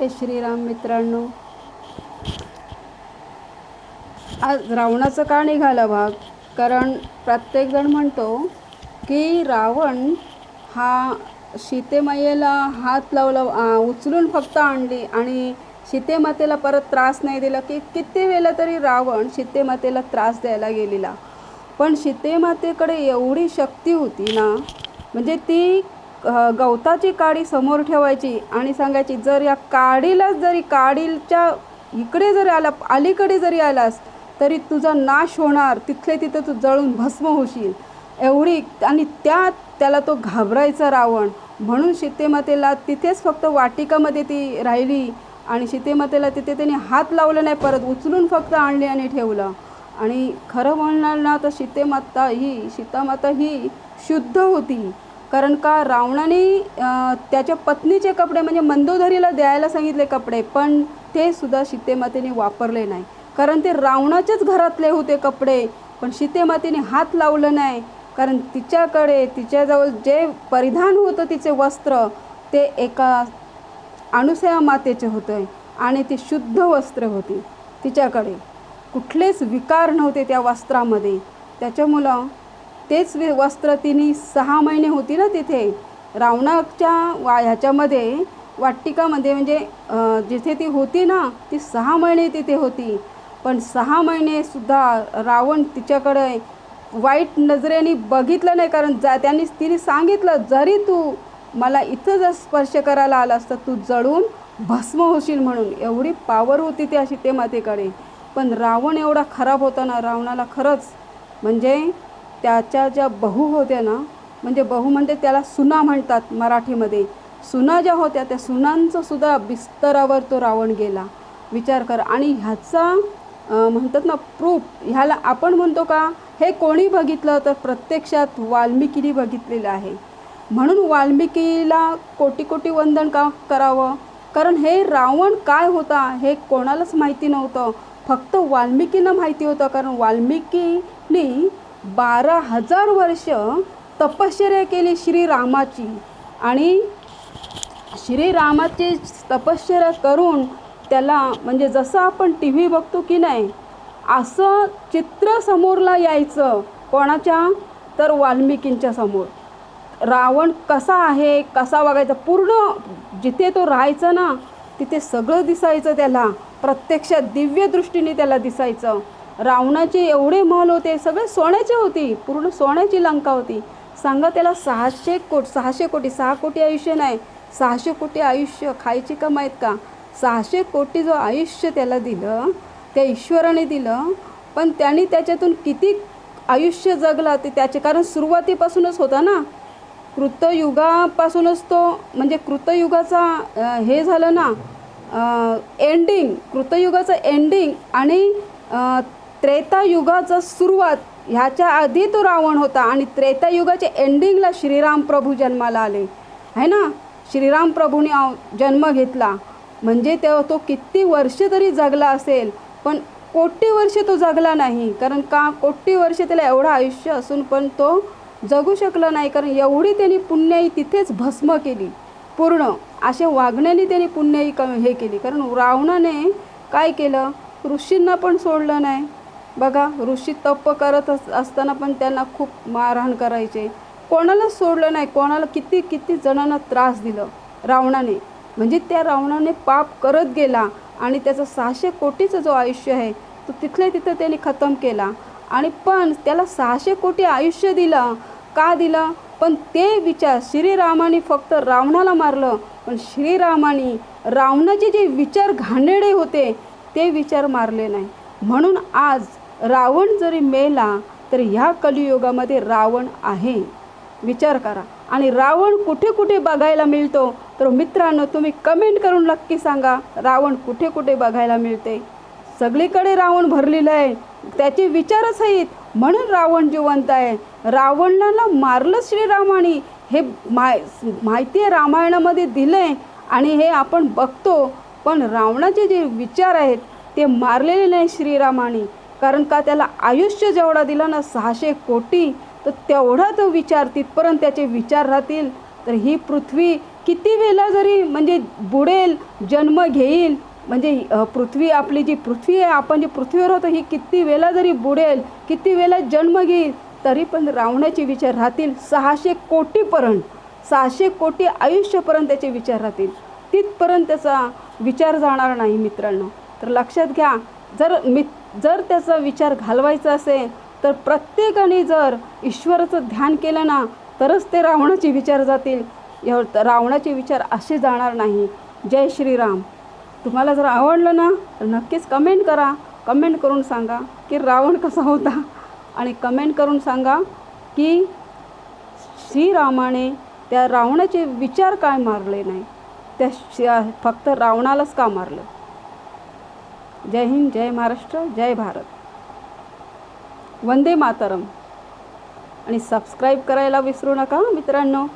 जय श्रीराम मित्रांनो. आज रावणाचं का निघाला भाग? कारण प्रत्येकजण म्हणतो की रावण हा सीतेमयेला हात लावला उचलून फक्त आणली आणि सीतेमातेला परत त्रास नाही दिला की किती वेळा तरी रावण सीतेमातेला त्रास द्यायला गेलेला. पण सीतेमातेकडे एवढी शक्ती होती ना म्हणजे ती गवताची काडी समोर ठेवायची आणि सांगायची जर या काडीलाच जरी काडीच्या इकडे जरी आला अलीकडे जरी आलास तरी तुझा नाश होणार. तिथले तिथं तू जळून भस्म होशील. एवढी आणि त्या त्याला तो घाबरायचा रावण. म्हणून सीतेमातेला तिथेच फक्त वाटिकामध्ये ती राहिली आणि सीतेमातेला तिथे त्याने हात लावला नाही परत उचलून फक्त आणले आणि ठेवलं. आणि खरं म्हणणार ना तर सीतेमाता ही सीतामाता ही शुद्ध होती. कारण का रावणाने त्याच्या पत्नीचे कपडे म्हणजे मंदोदरीला द्यायला सांगितले कपडे पण ते सुद्धा सीतेमातेने वापरले नाही. कारण ते रावणाच्याच घरातले होते कपडे पण सीतेमातेने हात लावलं नाही. कारण तिच्याकडे तिच्याजवळ जे परिधान होतं तिचे वस्त्र ते एका अनुसया मातेचे होते आणि ती शुद्ध वस्त्र होती तिच्याकडे. कुठलेच विकार नव्हते त्या वस्त्रामध्ये. त्याच्यामुळं तेच वस्त्र तिने सहा महिने होती ना तिथे. रावणाच्या वा ह्याच्यामध्ये वाटिकामध्ये म्हणजे जिथे ती होती ना ती सहा महिने तिथे होती. पण सहा महिनेसुद्धा रावण तिच्याकडे वाईट नजरेने बघितलं नाही कारण जा त्यांनी तिने सांगितलं जरी तू मला इथं जर स्पर्श करायला आलास तर तू जळून भस्म होशील म्हणून. एवढी पावर होती त्या सीतेमातेकडे पण रावण एवढा खराब होता ना रावणाला खरंच म्हणजे त्याच्या ज्या बहू होत्या ना म्हणजे बहू म्हणजे त्याला सुना म्हणतात मराठीमध्ये. सुना ज्या होत्या त्या सुनांचं सुद्धा बिस्तरावर तो रावण गेला. विचार कर. आणि ह्याचा म्हणतात ना प्रूफ ह्याला आपण म्हणतो का हे कोणी बघितलं तर प्रत्यक्षात वाल्मिकीने बघितलेलं आहे. म्हणून वाल्मिकीला कोटी कोटी वंदन का करावं? कारण हे रावण काय होता हे कोणालाच माहिती नव्हतं. फक्त वाल्मिकीनं माहिती होतं कारण वाल्मिकीने बारा हजार वर्ष तपश्चर्या केली श्रीरामाची. आणि श्रीरामाची तपश्चर्या करून त्याला म्हणजे जसं आपण टी व्ही बघतो की नाही असं चित्र समोरला यायचं कोणाच्या? तर वाल्मिकींच्या समोर. रावण कसा आहे कसा वागायचा पूर्ण जिथे तो राहायचा ना तिथे सगळं दिसायचं त्याला. प्रत्यक्षात दिव्य दृष्टीने त्याला दिसायचं. रावणाचे एवढे महल होते सगळे सोन्याचे होती पूर्ण सोन्याची लंका होती. सांगा त्याला सहाशे कोट सहाशे कोटी सहा कोटी आयुष्य नाही सहाशे कोटी आयुष्य खायची माहीत का? सहाशे कोटी जो आयुष्य त्याला दिलं त्या ईश्वराने दिलं पण त्यांनी त्याच्यातून किती आयुष्य जगला ते त्याचे कारण सुरुवातीपासूनच होता ना. कृतयुगापासूनच तो म्हणजे कृतयुगाचा हे झालं ना एंडिंग कृतयुगाचं एंडिंग आणि त्रेतायुगाचं सुरुवात ह्याच्या आधी तो रावण होता आणि त्रेतायुगाच्या एंडिंगला श्रीराम प्रभू जन्माला आले. आहे ना? श्रीराम प्रभूने जन्म घेतला. म्हणजे तेव्हा तो किती वर्ष तरी जगला असेल पण कोटी वर्ष तो जगला नाही. कारण का? कोटी वर्ष त्याला एवढं आयुष्य असून पण तो जगू शकला नाही. कारण एवढी त्यांनी पुण्याई तिथेच भस्म केली. पूर्ण अशा वागण्याने त्यांनी पुण्याई क हे केली. कारण रावणाने काय केलं? ऋषींना पण सोडलं नाही. बघा ऋषी तप करत अस असताना पण त्यांना खूप मारहाण करायचे. कोणालाच सोडलं नाही कोणाला किती किती जणांना त्रास दिलं? रावणाने. म्हणजे त्या रावणाने पाप करत गेला आणि त्याचं सहाशे कोटीचं जो आयुष्य आहे तो तिथल्या तिथं त्याने खतम केला. आणि पण त्याला सहाशे कोटी आयुष्य दिलं. का दिलं? पण ते विचार श्रीरामाने फक्त रावणाला मारलं. पण श्रीरामाने रावणाचे जे विचार घाणेरडे होते ते विचार मारले नाही. म्हणून आज रावण जरी मेला तर ह्या कलियुगामध्ये रावण आहे. विचार करा. आणि रावण कुठे कुठे बघायला मिळतो? तर मित्रांनो तुम्ही कमेंट करून नक्की सांगा रावण कुठे कुठे बघायला मिळते? सगळीकडे रावण भरलेलं आहे. त्याचे विचारच आहेत म्हणून रावण जिवंत आहे. रावणाला मारलं श्रीरामाने. हे माय माहिती आहे रामायणामध्ये दिलं आहे आणि हे आपण बघतो. पण रावणाचे जे विचार आहेत ते मारलेले नाही श्रीरामाने. कारण का त्याला आयुष्य जेवढा दिला ना सहाशे कोटी तर तेवढा तो विचार तिथपर्यंत त्याचे विचार राहतील. तर ही पृथ्वी किती वेळा जरी म्हणजे बुडेल जन्म घेईल म्हणजे पृथ्वी आपली जी पृथ्वी आहे आपण जी पृथ्वीवर होतो ही किती वेळा जरी बुडेल किती वेळा जन्म घेईल तरी पण रावणाचे विचार राहतील सहाशे कोटीपर्यंत. सहाशे कोटी आयुष्यपर्यंत त्याचे विचार राहतील. तिथपर्यंत त्याचा विचार जाणार नाही मित्रांनो. तर लक्षात घ्या जर मी जर त्याचा विचार घालवायचा असेल तर प्रत्येकाने जर ईश्वराचं ध्यान केलं ना तरच ते रावणाचे विचार जातील. या रावणाचे विचार असे जाणार नाही. जय श्रीराम. तुम्हाला जर आवडलं ना तर नक्कीच कमेंट करा. कमेंट करून सांगा की रावण कसा होता. आणि कमेंट करून सांगा की श्रीरामाने त्या रावणाचे विचार काय मारले नाही? त्या फक्त रावणालाच का मारलं? जय हिंद जय महाराष्ट्र जय भारत. वंदे मातरम. आणि सबस्क्राईब करायला विसरू नका मित्रांनो.